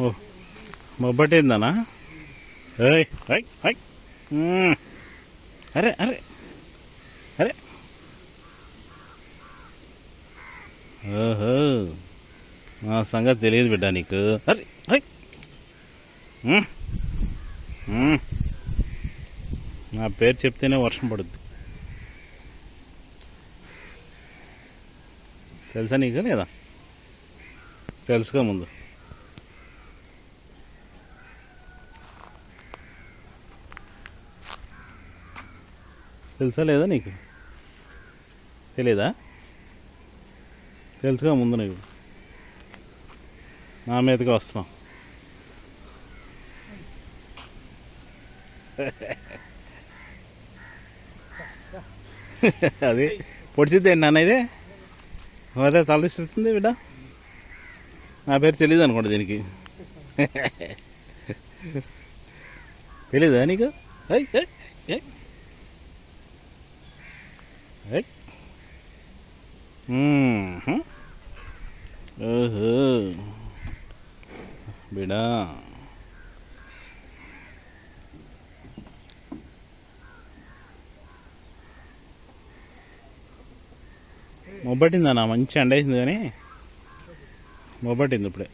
ఓ మొబ్బట్టేందనా? ఏయ్ high high అరే అరే. అరే. ఓహో. నా సంగతి తెలియదు బిడ్డ నీకు. అరే అరే. నా పేరు చెప్తేనే వర్షం పడుద్ది. తెలుసా నీకు లేదా? తెలుసుగా ముందు. తెలుసా లేదా నీకు? తెలియదా తెలుసుగా ముందు నీకు. నా మీదకి వస్తున్నాం. అది పొడిచిద్ది నాన్న ఇది? అదే తలసిస్తుంది బిడ్డ. నా పేరు తెలియదు అనుకోండి దీనికి. తెలీదా నీకు? ఓహో. బిడా. మొబ్బట్టిందన్న మంచి ఎండేసింది కానీ. మొబ్బట్టింది ఇప్పుడే.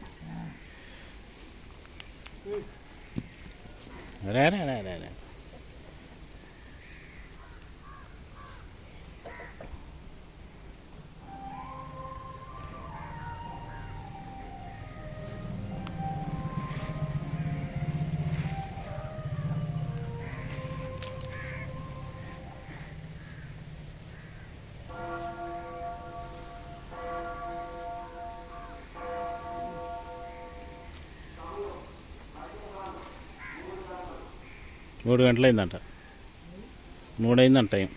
రే రే రే రే. మూడు గంటలైందంట. మూడైందంట టైం.